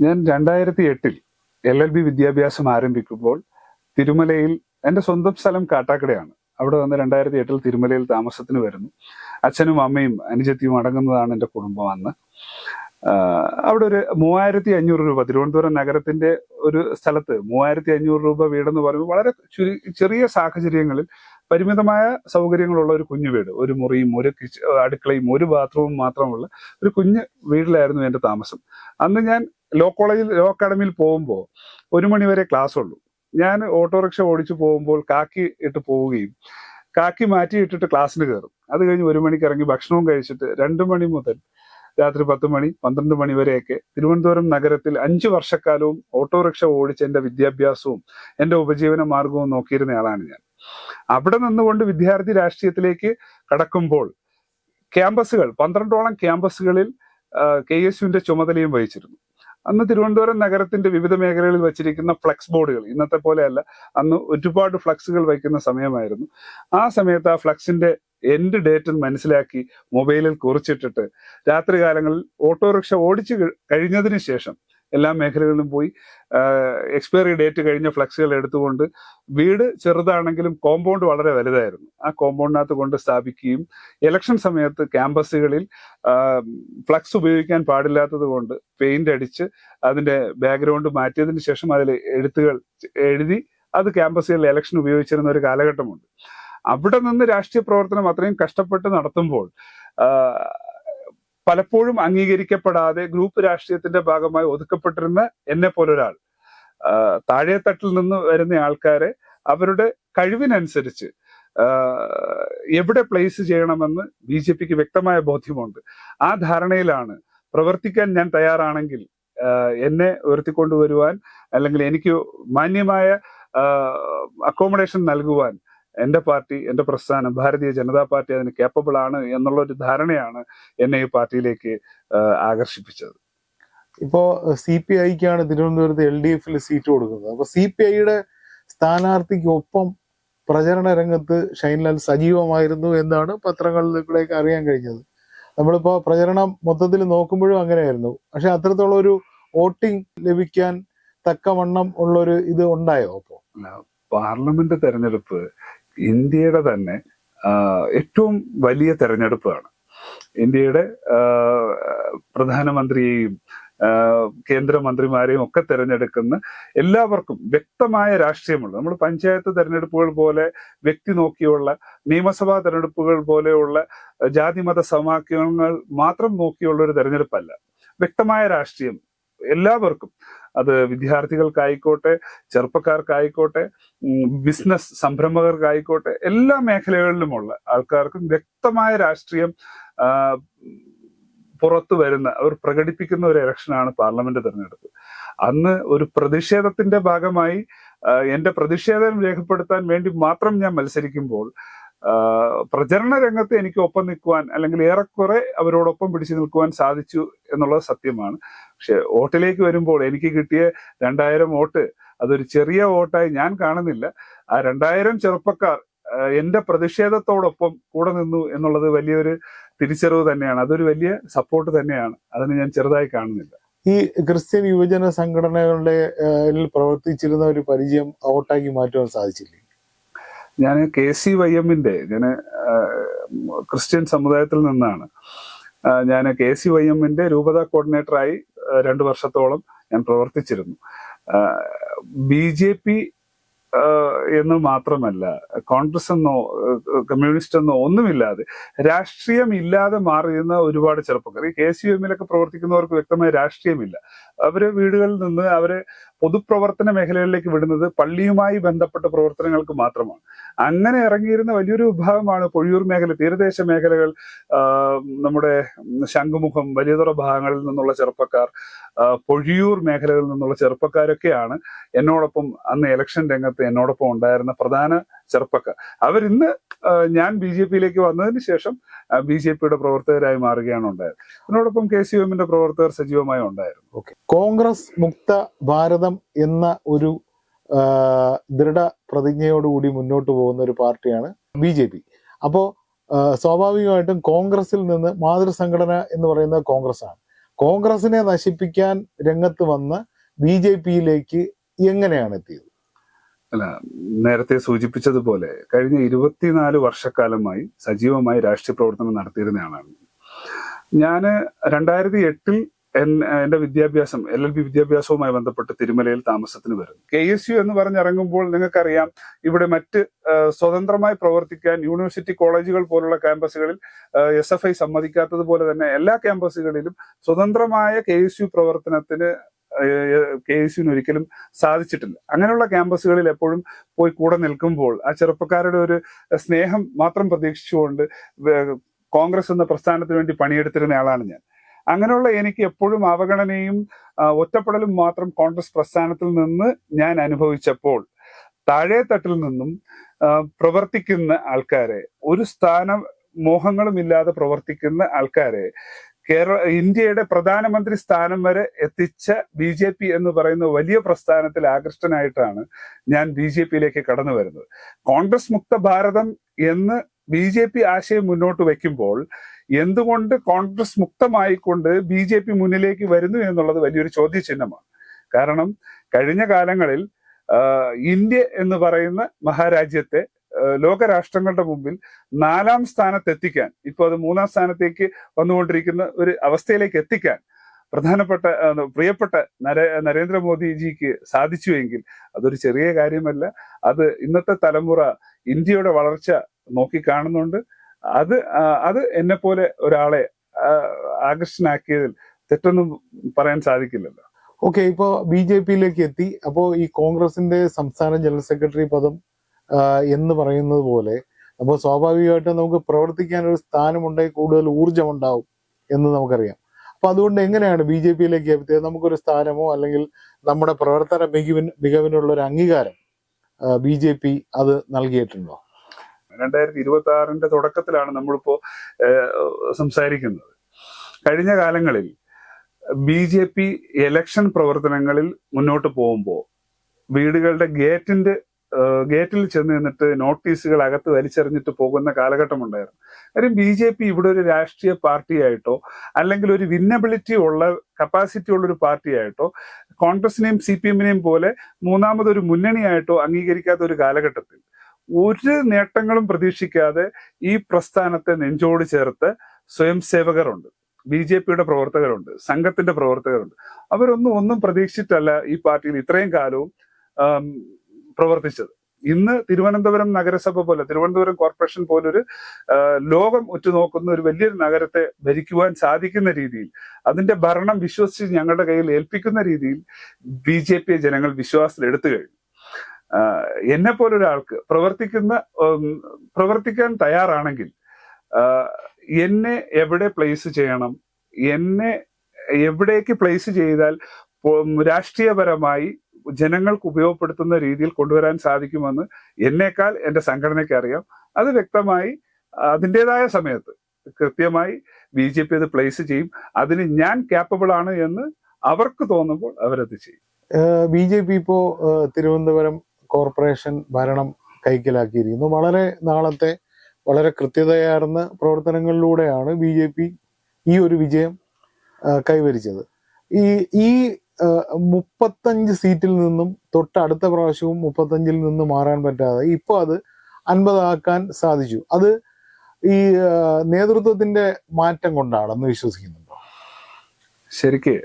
ഞാൻ രണ്ടായിരത്തി എട്ടിൽ എൽ എൽ ബി വിദ്യാഭ്യാസം ആരംഭിക്കുമ്പോൾ തിരുമലയിൽ എന്റെ സ്വന്തം സ്ഥലം കാട്ടാക്കടയാണ്. അവിടെ വന്ന് രണ്ടായിരത്തി എട്ടിൽ തിരുമലയിൽ താമസത്തിന് വരുന്നു. അച്ഛനും അമ്മയും അനുജത്തിയും അടങ്ങുന്നതാണ് എന്റെ കുടുംബം അന്ന്. അവിടെ ഒരു മൂവായിരത്തി അഞ്ഞൂറ് രൂപ തിരുവനന്തപുരം നഗരത്തിന്റെ ഒരു സ്ഥലത്ത് മൂവായിരത്തി അഞ്ഞൂറ് രൂപ വീടെന്ന് പറയുമ്പോൾ വളരെ ചെറിയ സാഹചര്യങ്ങളിൽ പരിമിതമായ സൗകര്യങ്ങളുള്ള ഒരു കുഞ്ഞു വീട്. ഒരു മുറിയും ഒരു അടുക്കളയും ഒരു ബാത്റൂമും മാത്രമുള്ള ഒരു കുഞ്ഞു വീട്ടിലായിരുന്നു എന്റെ താമസം. അന്ന് ഞാൻ ലോ കോളേജിൽ ലോ അക്കാഡമിയിൽ പോകുമ്പോൾ ഒരു മണിവരെ ക്ലാസ് ഉള്ളൂ. ഞാൻ ഓട്ടോറിക്ഷ ഓടിച്ചു പോകുമ്പോൾ കാക്കി ഇട്ട് പോവുകയും കാക്കി മാറ്റി ഇട്ടിട്ട് ക്ലാസ്സിന് കയറും. അത് കഴിഞ്ഞ് ഒരു മണിക്ക് ഇറങ്ങി ഭക്ഷണവും കഴിച്ചിട്ട് രണ്ട് മണി മുതൽ രാത്രി പത്ത് മണി പന്ത്രണ്ട് മണി വരെയൊക്കെ തിരുവനന്തപുരം നഗരത്തിൽ അഞ്ചു വർഷക്കാലവും ഓട്ടോറിക്ഷ ഓടിച്ച് എന്റെ വിദ്യാഭ്യാസവും എന്റെ ഉപജീവന മാർഗവും നോക്കിയിരുന്ന ആളാണ് ഞാൻ. അവിടെ നിന്നുകൊണ്ട് വിദ്യാർത്ഥി രാഷ്ട്രീയത്തിലേക്ക് കടക്കുമ്പോൾ ക്യാമ്പസുകൾ പന്ത്രണ്ടോളം ക്യാമ്പസുകളിൽ കെ എസ് യുവിന്റെ ചുമതലയും വഹിച്ചിരുന്നു. അന്ന് തിരുവനന്തപുരം നഗരത്തിന്റെ വിവിധ മേഖലകളിൽ വെച്ചിരിക്കുന്ന ഫ്ലക്സ് ബോർഡുകൾ ഇന്നത്തെ പോലെയല്ല അന്ന് ഒരുപാട് ഫ്ലക്സുകൾ വയ്ക്കുന്ന സമയമായിരുന്നു. ആ സമയത്ത് ആ ഫ്ലക്സിന്റെ എൻഡ് ഡേറ്റ് മനസ്സിലാക്കി മൊബൈലിൽ കുറിച്ചിട്ടിട്ട് രാത്രികാലങ്ങളിൽ ഓട്ടോറിക്ഷ ഓടിച്ചു കഴിഞ്ഞതിന് ശേഷം എല്ലാ മേഖലകളിലും പോയി എക്സ്പയറി ഡേറ്റ് കഴിഞ്ഞ ഫ്ലക്സുകൾ എടുത്തുകൊണ്ട് വീട് ചെറുതാണെങ്കിലും കോമ്പൗണ്ട് വളരെ വലുതായിരുന്നു. ആ കോമ്പൗണ്ടിനകത്ത് കൊണ്ട് സ്ഥാപിക്കുകയും ഇലക്ഷൻ സമയത്ത് ക്യാമ്പസുകളിൽ ഫ്ലക്സ് ഉപയോഗിക്കാൻ പാടില്ലാത്തത് കൊണ്ട് പെയിന്റ് അടിച്ച് അതിന്റെ ബാക്ക്ഗ്രൗണ്ട് മാറ്റിയതിന് ശേഷം അതിൽ എഴുത്തുകൾ എഴുതി അത് ക്യാമ്പസുകളിൽ ഇലക്ഷൻ ഉപയോഗിച്ചിരുന്ന ഒരു കാലഘട്ടമുണ്ട്. അവിടെ നിന്ന് രാഷ്ട്രീയ പ്രവർത്തനം അത്രയും കഷ്ടപ്പെട്ട് നടത്തുമ്പോൾ പലപ്പോഴും അംഗീകരിക്കപ്പെടാതെ ഗ്രൂപ്പ് രാഷ്ട്രീയത്തിന്റെ ഭാഗമായി ഒതുക്കപ്പെട്ടിരുന്ന എന്നെ പോലൊരാൾ താഴെത്തട്ടിൽ നിന്ന് വരുന്ന ആൾക്കാരെ അവരുടെ കഴിവിനനുസരിച്ച് എവിടെ പ്ലേസ് ചെയ്യണമെന്ന് ബി ജെ പിക്ക് വ്യക്തമായ ബോധ്യമുണ്ട്. ആ ധാരണയിലാണ് പ്രവർത്തിക്കാൻ ഞാൻ തയ്യാറാണെങ്കിൽ എന്നെ ഉയർത്തിക്കൊണ്ടുവരുവാൻ അല്ലെങ്കിൽ എനിക്ക് മാന്യമായ അക്കോമഡേഷൻ നൽകുവാൻ എന്റെ പാർട്ടി എന്റെ പ്രസ്ഥാനം ഭാരതീയ ജനതാ പാർട്ടി അതിന് കേപ്പബിൾ ആണ് എന്നുള്ള ഒരു ധാരണയാണ് എന്നെ ഈ പാർട്ടിയിലേക്ക് ആകർഷിപ്പിച്ചത്. ഇപ്പോ സി പി ഐക്കാണ് തിരുവനന്തപുരത്ത് എൽ ഡി എഫിൽ സീറ്റ് കൊടുക്കുന്നത്. അപ്പൊ സി പി ഐയുടെ സ്ഥാനാർത്ഥിക്കൊപ്പം പ്രചരണ രംഗത്ത് ഷൈൻലാൽ സജീവമായിരുന്നു എന്നാണ് പത്രങ്ങളിലൂടെയൊക്കെ അറിയാൻ കഴിഞ്ഞത്. നമ്മളിപ്പോ പ്രചരണം മൊത്തത്തിൽ നോക്കുമ്പോഴും അങ്ങനെയായിരുന്നു. പക്ഷെ അത്രത്തോളം ഒരു വോട്ടിംഗ് ലഭിക്കാൻ തക്കവണ്ണം ഉള്ളൊരു ഇത് ഉണ്ടായോ അപ്പോ? പാർലമെന്റ് തെരഞ്ഞെടുപ്പ് ഇന്ത്യയുടെ തന്നെ ഏറ്റവും വലിയ തെരഞ്ഞെടുപ്പാണ്. ഇന്ത്യയുടെ പ്രധാനമന്ത്രിയെയും കേന്ദ്രമന്ത്രിമാരെയും ഒക്കെ തിരഞ്ഞെടുക്കുന്ന എല്ലാവർക്കും വ്യക്തമായ രാഷ്ട്രീയമുള്ള നമ്മൾ പഞ്ചായത്ത് തെരഞ്ഞെടുപ്പുകൾ പോലെ വ്യക്തി നോക്കിയുള്ള നിയമസഭാ തെരഞ്ഞെടുപ്പുകൾ പോലെയുള്ള ജാതിമത സമാക്യങ്ങൾ മാത്രം നോക്കിയുള്ള ഒരു തെരഞ്ഞെടുപ്പല്ല. വ്യക്തമായ രാഷ്ട്രീയം എല്ലാവർക്കും. അത് വിദ്യാർത്ഥികൾക്കായിക്കോട്ടെ ചെറുപ്പക്കാർക്കായിക്കോട്ടെ ബിസിനസ് സംരംഭകർക്കായിക്കോട്ടെ എല്ലാ മേഖലകളിലുമുള്ള ആൾക്കാർക്കും വ്യക്തമായ രാഷ്ട്രീയം പുറത്തു വരുന്ന അവർ പ്രകടിപ്പിക്കുന്ന ഒരു ഇലക്ഷനാണ് പാർലമെന്റ് തെരഞ്ഞെടുപ്പ്. അന്ന് ഒരു പ്രതിഷേധത്തിന്റെ ഭാഗമായി എന്റെ പ്രതിഷേധം രേഖപ്പെടുത്താൻ വേണ്ടി മാത്രം ഞാൻ മത്സരിക്കുമ്പോൾ പ്രചരണ രംഗത്ത് എനിക്ക് ഒപ്പം നിൽക്കുവാൻ അല്ലെങ്കിൽ ഏറെക്കുറെ അവരോടൊപ്പം പിടിച്ചു നിൽക്കുവാൻ സാധിച്ചു എന്നുള്ളത് സത്യമാണ്. പക്ഷെ വോട്ടിലേക്ക് വരുമ്പോൾ എനിക്ക് കിട്ടിയ രണ്ടായിരം വോട്ട് അതൊരു ചെറിയ വോട്ടായി ഞാൻ കാണുന്നില്ല. ആ രണ്ടായിരം ചെറുപ്പക്കാർ എന്റെ പ്രതിഷേധത്തോടൊപ്പം കൂടെ നിന്നു എന്നുള്ളത് വലിയൊരു തിരിച്ചറിവ് തന്നെയാണ്. അതൊരു വലിയ സപ്പോർട്ട് തന്നെയാണ്. അതിന് ഞാൻ ചെറുതായി കാണുന്നില്ല. ഈ ക്രിസ്ത്യൻ യുവജന സംഘടനകളുടെ പ്രവർത്തിച്ചിരുന്ന ഒരു പരിചയം ഔട്ടാക്കി മാറ്റുവാൻ സാധിച്ചില്ലേ? ഞാൻ കെ സി വൈ എമ്മിന്റെ ഞാൻ ക്രിസ്ത്യൻ സമുദായത്തിൽ നിന്നാണ്. ഞാൻ കെ സി വൈ എമ്മിന്റെ രൂപത കോർഡിനേറ്ററായി രണ്ടു വർഷത്തോളം ഞാൻ പ്രവർത്തിച്ചിരുന്നു. ബി ജെ പി എന്ന് മാത്രമല്ല കോൺഗ്രസ് എന്നോ കമ്മ്യൂണിസ്റ്റ് എന്നോ ഒന്നുമില്ലാതെ രാഷ്ട്രീയം ഇല്ലാതെ മാറിയുന്ന ഒരുപാട് ചെറുപ്പക്കാർ. ഈ കെ സി എമ്മിലൊക്കെ പ്രവർത്തിക്കുന്നവർക്ക് വ്യക്തമായ രാഷ്ട്രീയമില്ല. അവർ വീടുകളിൽ നിന്ന് അവരെ പൊതുപ്രവർത്തന മേഖലകളിലേക്ക് വിടുന്നത് പള്ളിയുമായി ബന്ധപ്പെട്ട പ്രവർത്തനങ്ങൾക്ക് മാത്രമാണ്. അങ്ങനെ ഇറങ്ങിയിരുന്ന വലിയൊരു വിഭാഗമാണ് പൊഴിയൂർ മേഖല തീരദേശ മേഖലകൾ നമ്മുടെ ശംഖുമുഖം വലിയതുറ ഭാഗങ്ങളിൽ നിന്നുള്ള ചെറുപ്പക്കാർ പൊഴിയൂർ മേഖലകളിൽ നിന്നുള്ള ചെറുപ്പക്കാരൊക്കെയാണ് എന്നോടൊപ്പം അന്ന് ഇലക്ഷൻ രംഗത്ത് എന്നോടൊപ്പം ഉണ്ടായിരുന്ന പ്രധാന ചെറുപ്പക്കാർ. അവരിന്ന് ഞാൻ ബി ജെ പിയിലേക്ക് വന്നതിന് ശേഷം ബി ജെ പിയുടെ പ്രവർത്തകരായി മാറുകയാണ് ഉണ്ടായത്. അതിനോടൊപ്പം കെ സി എമ്മിന്റെ പ്രവർത്തകർ സജീവമായി ഉണ്ടായിരുന്നു. ഓക്കെ. കോൺഗ്രസ് മുക്ത ഭാരതം എന്ന ഒരു ദൃഢ പ്രതിജ്ഞയോടുകൂടി മുന്നോട്ട് പോകുന്ന ഒരു പാർട്ടിയാണ് ബി ജെ പി. അപ്പോൾ സ്വാഭാവികമായിട്ടും കോൺഗ്രസിൽ നിന്ന് മാതൃസംഘടന എന്ന് പറയുന്നത് കോൺഗ്രസ് ആണ് കോൺഗ്രസിനെ നശിപ്പിക്കാൻ രംഗത്ത് വന്ന് ബി ജെ പിയിലേക്ക് എങ്ങനെയാണ് എത്തിയത്? അല്ല നേരത്തെ സൂചിപ്പിച്ചതുപോലെ കഴിഞ്ഞ ഇരുപത്തിനാല് വർഷക്കാലമായി സജീവമായി രാഷ്ട്രീയ പ്രവർത്തനം നടത്തിയിരുന്ന ആളാണ്. ഞാൻ രണ്ടായിരത്തി എട്ടിൽ എന്റെ വിദ്യാഭ്യാസം എൽ എൽ ബി വിദ്യാഭ്യാസവുമായി ബന്ധപ്പെട്ട് തിരുമലയിൽ താമസത്തിന് വരുന്നു. കെ എസ് യു എന്ന് പറഞ്ഞിറങ്ങുമ്പോൾ നിങ്ങൾക്കറിയാം ഇവിടെ മറ്റ് സ്വതന്ത്രമായി പ്രവർത്തിക്കാൻ യൂണിവേഴ്സിറ്റി കോളേജുകൾ പോലുള്ള ക്യാമ്പസുകളിൽ എസ് എഫ് ഐ സമ്മതിക്കാത്തതുപോലെ തന്നെ എല്ലാ ക്യാമ്പസുകളിലും സ്വതന്ത്രമായ കെ എസ് യു പ്രവർത്തനത്തിന് കെ എസ് യുവിന് ഒരിക്കലും സാധിച്ചിട്ടില്ല. അങ്ങനെയുള്ള ക്യാമ്പസുകളിൽ എപ്പോഴും പോയി കൂടെ നിൽക്കുമ്പോൾ ആ ചെറുപ്പക്കാരുടെ ഒരു സ്നേഹം മാത്രം പ്രതീക്ഷിച്ചുകൊണ്ട് കോൺഗ്രസ് എന്ന പ്രസ്ഥാനത്തിന് വേണ്ടി പണിയെടുത്തിരുന്ന ആളാണ് ഞാൻ. അങ്ങനെയുള്ള എനിക്ക് എപ്പോഴും അവഗണനയും ഒറ്റപ്പെടലും മാത്രം കോൺഗ്രസ് പ്രസ്ഥാനത്തിൽ നിന്ന് ഞാൻ അനുഭവിച്ചപ്പോൾ താഴേത്തട്ടിൽ നിന്നും പ്രവർത്തിക്കുന്ന ആൾക്കാരെ ഒരു സ്ഥാനം മോഹങ്ങളും ഇല്ലാതെ പ്രവർത്തിക്കുന്ന ആൾക്കാരെ കേരള ഇന്ത്യയുടെ പ്രധാനമന്ത്രി സ്ഥാനം വരെ എത്തിച്ച ബി ജെ പി എന്ന് പറയുന്ന വലിയ പ്രസ്ഥാനത്തിൽ ആകൃഷ്ടനായിട്ടാണ് ഞാൻ ബി ജെ പിയിലേക്ക് കടന്നു വരുന്നത്. കോൺഗ്രസ് മുക്ത ഭാരതം എന്ന് ബി ജെ പി ആശയം മുന്നോട്ട് വയ്ക്കുമ്പോൾ എന്തുകൊണ്ട് കോൺഗ്രസ് മുക്തമായിക്കൊണ്ട് ബി ജെ പി മുന്നിലേക്ക് വരുന്നു എന്നുള്ളത് വലിയൊരു ചോദ്യചിഹ്നമാണ്. കാരണം കഴിഞ്ഞ കാലങ്ങളിൽ ഇന്ത്യ എന്ന് പറയുന്ന മഹാരാജ്യത്തെ ആ, ലോകരാഷ്ട്രങ്ങളുടെ മുമ്പിൽ നാലാം സ്ഥാനത്ത് എത്തിക്കാൻ ഇപ്പോൾ അത് മൂന്നാം സ്ഥാനത്തേക്ക് വന്നുകൊണ്ടിരിക്കുന്ന ഒരു അവസ്ഥയിലേക്ക് എത്തിക്കാൻ പ്രധാനപ്പെട്ട പ്രിയപ്പെട്ട നര നരേന്ദ്രമോദിജിക്ക് സാധിച്ചുവെങ്കിൽ അതൊരു ചെറിയ കാര്യമല്ല. അത് ഇന്നത്തെ തലമുറ ഇന്ത്യയുടെ വളർച്ച നോക്കി കാണുന്നുണ്ട് അത് അത് എന്നെ പോലെ ഒരാളെ ആകർഷനാക്കിയതിൽ തെറ്റൊന്നും പറയാൻ സാധിക്കില്ലല്ലോ. ഓക്കെ ഇപ്പോ ബി ജെ പിയിലേക്ക് എത്തി. അപ്പോ ഈ കോൺഗ്രസിന്റെ സംസ്ഥാന ജനറൽ സെക്രട്ടറി പദം എന്ന് പറയുന്നത് പോലെ അപ്പോൾ സ്വാഭാവികമായിട്ടും നമുക്ക് പ്രവർത്തിക്കാൻ ഒരു സ്ഥാനമുണ്ടെങ്കിൽ കൂടുതൽ ഊർജമുണ്ടാവും എന്ന് നമുക്കറിയാം. അപ്പൊ അതുകൊണ്ട് എങ്ങനെയാണ് ബി ജെ പിയിലേക്ക് എത്തിയത്? നമുക്കൊരു സ്ഥാനമോ അല്ലെങ്കിൽ നമ്മുടെ പ്രവർത്തന മികവിന് മികവിനുള്ള ഒരു അംഗീകാരം ബി ജെ പി അത് നൽകിയിട്ടുണ്ടോ? രണ്ടായിരത്തി ഇരുപത്തി ആറിന്റെ തുടക്കത്തിലാണ് നമ്മളിപ്പോ സംസാരിക്കുന്നത്. കഴിഞ്ഞ കാലങ്ങളിൽ ബി ജെ പി എലക്ഷൻ പ്രവർത്തനങ്ങളിൽ മുന്നോട്ട് പോകുമ്പോൾ വീടുകളുടെ ഗേറ്റിന്റെ ഗേറ്റിൽ ചെന്ന് നിന്നിട്ട് നോട്ടീസുകൾ അകത്ത് വലിച്ചെറിഞ്ഞിട്ട് പോകുന്ന കാലഘട്ടമുണ്ടായിരുന്നു. കാര്യം ബി ജെ പി ഇവിടെ ഒരു രാഷ്ട്രീയ പാർട്ടിയായിട്ടോ അല്ലെങ്കിൽ ഒരു വിന്നബിലിറ്റി ഉള്ള കപ്പാസിറ്റി ഉള്ള ഒരു പാർട്ടിയായിട്ടോ കോൺഗ്രസിനെയും സി പി എമ്മിനെയും പോലെ മൂന്നാമതൊരു മുന്നണിയായിട്ടോ അംഗീകരിക്കാത്ത ഒരു കാലഘട്ടത്തിൽ ഒരു നേട്ടങ്ങളും പ്രതീക്ഷിക്കാതെ ഈ പ്രസ്ഥാനത്തെ നെഞ്ചോട് ചേർത്ത് സ്വയം സേവകരുണ്ട്. ബി ജെ പിയുടെ പ്രവർത്തകരുണ്ട് സംഘത്തിന്റെ പ്രവർത്തകരുണ്ട്. അവരൊന്നും ഒന്നും പ്രതീക്ഷിച്ചിട്ടല്ല ഈ പാർട്ടിയിൽ ഇത്രയും കാലവും പ്രവർത്തിച്ചത്. ഇന്ന് തിരുവനന്തപുരം നഗരസഭ പോലെ തിരുവനന്തപുരം കോർപ്പറേഷൻ പോലൊരു ലോകം ഉറ്റുനോക്കുന്ന ഒരു വലിയൊരു നഗരത്തെ ഭരിക്കുവാൻ സാധിക്കുന്ന രീതിയിൽ അതിന്റെ ഭരണം വിശ്വസിച്ച് ഞങ്ങളുടെ കയ്യിൽ ഏൽപ്പിക്കുന്ന രീതിയിൽ ബി ജെ പിയെ ജനങ്ങൾ വിശ്വാസത്തിൽ എടുത്തു കഴിഞ്ഞു. എന്നെ പോലൊരാൾക്ക് പ്രവർത്തിക്കുന്ന പ്രവർത്തിക്കാൻ തയ്യാറാണെങ്കിൽ എന്നെ എവിടെ പ്ലേസ് ചെയ്യണം എന്നെ എവിടേക്ക് പ്ലേസ് ചെയ്താൽ രാഷ്ട്രീയപരമായി ജനങ്ങൾക്ക് ഉപയോഗപ്പെടുത്തുന്ന രീതിയിൽ കൊണ്ടുവരാൻ സാധിക്കുമെന്ന് എന്നേക്കാൾ എന്റെ സംഘടനയ്ക്ക് അറിയാം. അത് വ്യക്തമായി അതിന്റെതായ സമയത്ത് കൃത്യമായി ബി ജെ പി അത് പ്ലേസ് ചെയ്യും. അതിന് ഞാൻ ക്യാപ്പബിൾ ആണ് എന്ന് അവർക്ക് തോന്നുമ്പോൾ അവരത് ചെയ്യും. ബി ജെ പി ഇപ്പോ തിരുവനന്തപുരം കോർപ്പറേഷൻ ഭരണം കൈക്കലാക്കിയിരിക്കുന്നു. വളരെ നാളത്തെ വളരെ കൃത്യതയാർന്ന പ്രവർത്തനങ്ങളിലൂടെയാണ് ബി ജെ പി ഈ ഒരു വിജയം കൈവരിച്ചത്. ഈ ഈ മുപ്പത്തഞ്ച് സീറ്റിൽ നിന്നും തൊട്ടടുത്ത പ്രാവശ്യവും മുപ്പത്തഞ്ചിൽ നിന്ന് മാറാൻ പറ്റാതെ ഇപ്പൊ അത് അൻപതാക്കാൻ സാധിച്ചു. അത് ഈ നേതൃത്വത്തിന്റെ മാറ്റം കൊണ്ടാണെന്ന് വിശ്വസിക്കുന്നുണ്ടോ? ശരിക്ക്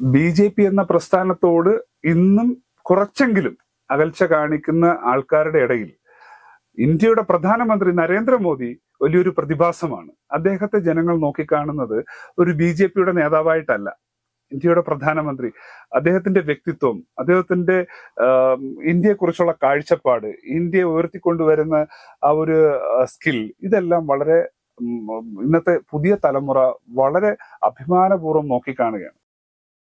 ബി ജെ പി എന്ന പ്രസ്ഥാനത്തോട് ഇന്നും കുറച്ചെങ്കിലും അകൽച്ച കാണിക്കുന്ന ആൾക്കാരുടെ ഇടയിൽ ഇന്ത്യയുടെ പ്രധാനമന്ത്രി നരേന്ദ്രമോദി വലിയൊരു പ്രതിഭാസമാണ്. അദ്ദേഹത്തെ ജനങ്ങൾ നോക്കിക്കാണുന്നത് ഒരു ബി ജെ പിയുടെ നേതാവായിട്ടല്ല. ഇന്ത്യയുടെ പ്രധാനമന്ത്രി അദ്ദേഹത്തിന്റെ വ്യക്തിത്വം അദ്ദേഹത്തിന്റെ ഇന്ത്യയെക്കുറിച്ചുള്ള കാഴ്ചപ്പാട് ഇന്ത്യയെ ഉയർത്തിക്കൊണ്ടുവരുന്ന ആ ഒരു സ്കിൽ ഇതെല്ലാം വളരെ ഇന്നത്തെ പുതിയ തലമുറ വളരെ അഭിമാനപൂർവം നോക്കിക്കാണുകയാണ്.